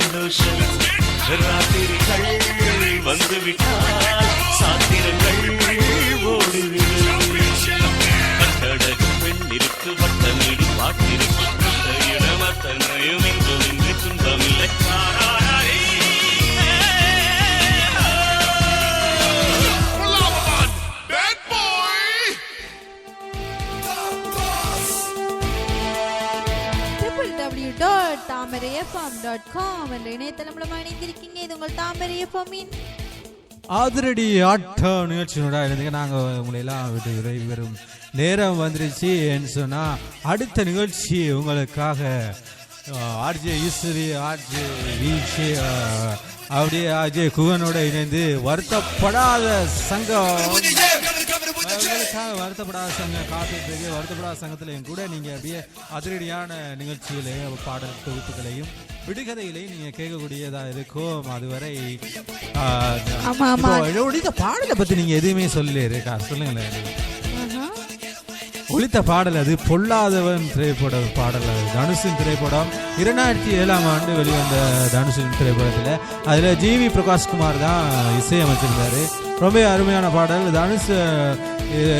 சந்தோஷம். ராத்திரிகள் வந்துவிட்டார் தாமரை எஃப்எம் டாட் காம் என்ற இணையதளம் மூலமாக இணைந்திருக்கீங்க. இது உங்கள் தாமரை எஃப்எம்மின் ஆதரடி ஆட்ட நிகழ்ச்சியோட இருந்துங்க. நாங்கள் உங்களை எல்லாம் விட்டு விரைவு வரும் நேரம் வந்துருச்சு என்று சொன்னால் அடுத்த நிகழ்ச்சி உங்களுக்காக ஆர்ஜே ஈஸ்வரி ஆர்ஜே வீச்சு அப்படியே ஆர்ஜே குகனோட இணைந்து வருத்தப்படாத சங்கம். உங்களுக்காக வருத்தப்படாத சங்கம் காத்துட்டு இருக்கு வருத்தப்படாத சங்கத்திலையும் கூட நீங்க அப்படியே அதிரடியான நிகழ்ச்சிகளையும் பாடல் தொகுப்புகளையும் விடுகதைகளையும் நீங்க கேட்கக்கூடியதா இருக்கும். அதுவரை ஒழித்த பாடலை பத்தி நீங்க எதுவுமே சொல்லி இருக்கா சொல்லுங்களேன். ஒழித்த பாடல் அது பொல்லாதவன் திரைப்பட பாடல் அது தனுஷின் திரைப்படம். இரண்டாயிரத்தி ஏழாம் ஆண்டு வெளிவந்த தனுஷின் திரைப்படத்தில் அதில் ஜிவி பிரகாஷ்குமார் தான் இசையமைச்சிருந்தாரு. ரொம்ப அருமையான பாடல். தனுஷ்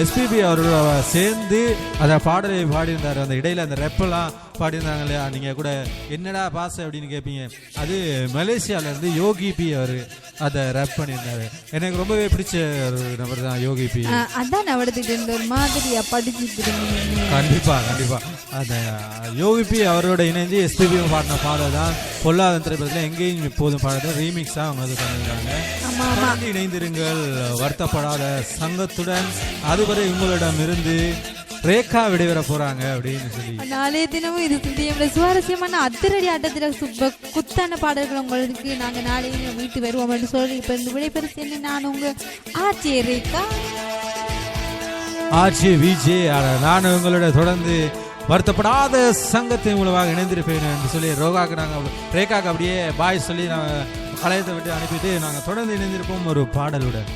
எஸ்பிபி அவரோட சேர்ந்து அந்த பாடலை பாடியிருந்தார். அந்த இடையில அந்த ரெப்பெல்லாம் பாடியிருந்தாங்க இல்லையா? நீங்கள் கூட என்னடா பாஸ் அப்படின்னு கேட்பீங்க அது மலேசியால இருந்து யோகி பி அவர் அதை ரேப் பண்ணியிருந்தாரு. எனக்கு ரொம்பவே பிடிச்ச ஒரு நபர் தான் யோகி பி. அதான் அவடத்துட்டு இருந்த ஒரு மாதிரியா படிச்சுட்டு இருந்தீங்க கண்டிப்பா கண்டிப்பா. அந்த யோகிபி அவரோட இணைஞ்சு எஸ்பிபி பாடின பாடல் தான். பொல்லாத திரைப்படத்தில் எங்கேயும் இப்போதும் பாடுறது ரீமிக்ஸா அவங்க ஆமா. தொடர்ந்து இணைந்திருங்கள். வருத்தப்படாத சங்கத்துடன் அதுவரை உங்களிடம் இருந்து ரேகா விடைபெற போறாங்க அப்படின்னு சொல்லி. நாளைய தினமும் இது இந்த சுவாரஸ்யமான அத்திரடி ஆட்டத்தில் சுப்ப குத்தான பாடல்கள் உங்களுக்கு நாங்க நாளைய வீட்டு வருவோம் என்று சொல்லி இப்ப இந்த விடைபெறும் என்ன? நான் உங்க ஆச்சி ரேகா. ஆட்சி விஜே நான் உங்களோட தொடர்ந்து வருத்தப்படாத சங்கத்தின் மூலமாக இணைந்திருப்பேன் என்று சொல்லி ரோகாக்கு நாங்கள் ரேகாக்கு அப்படியே பாய் சொல்லி நாங்கள் கலையத்தை விட்டு அனுப்பிட்டு நாங்கள் தொடர்ந்து இணைந்திருப்போம் ஒரு பாடலுடன்.